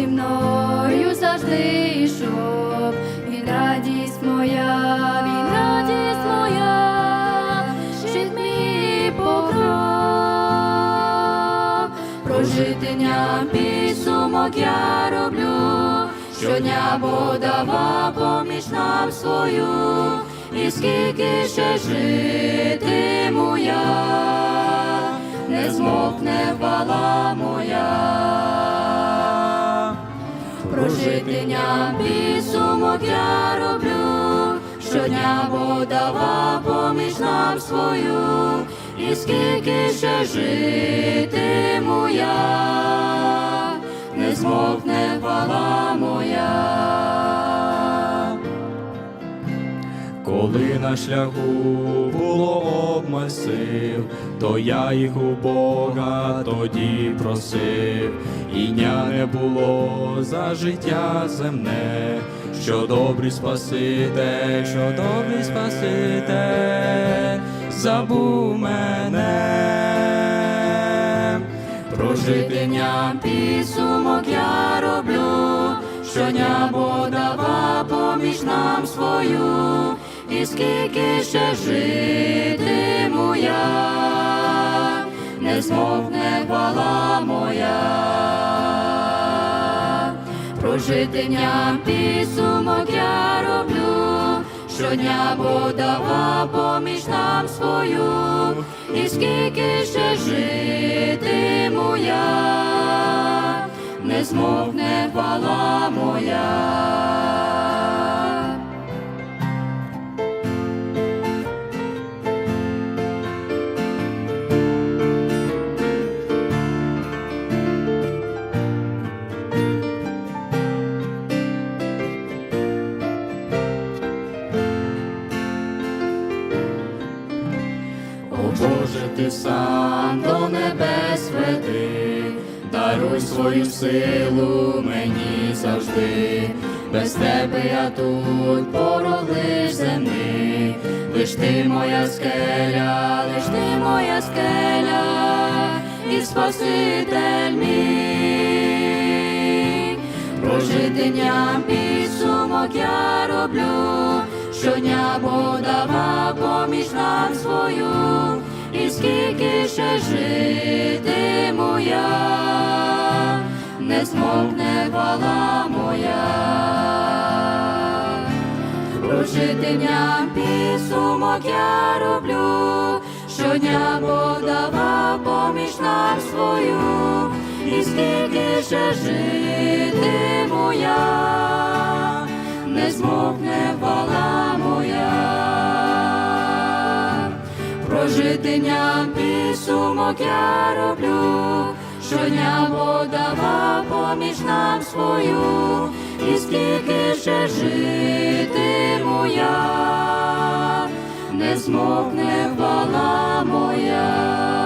мною завжди йшов, він радість моя, він радість моя, щит мій покров, прожитиням підсумок я роблю, щодня Бог давав поміж нам свою, і скільки ще житиму я, не змокне хвала моя. Прожитиням підсумок я роблю, щодня Бог давав поміж нам свою, і скільки ще житиму я, не змовкне хвала моя. Коли на шляху було обмаль сил, то я їх у Бога тоді просив, і дня не було за життя земне, що добрий Спаситель, що добрий Спаситель забув мене. Прожитиням підсумок я роблю, щодня Бог давав поміж нам свою, і скільки ще житиму я, не змовкне хвала моя. Прожитиням підсумок я роблю, щодня Бог давав поміж нам свою, і скільки ще житиму я, не змовкне хвала моя. О Боже, ти сам до небес веди, даруй свою силу мені завжди, без тебе я тут порог лиш земний, лиш ти моя скеля, лиш ти моя скеля, і Спаситель мій. Прожитиням підсумок я роблю, щодня Бог давав поміж нам свою, скільки ще житиму я, не змовкне хвала моя. Прожитиням підсумок я роблю, щодня Бог давав поміж нам свою, і скільки ще житиму я, не змовкне хвала Прожитиням підсумок я роблю, щодня подава поміж нам свою, і скільки ще житиму я, не змокне хвала моя.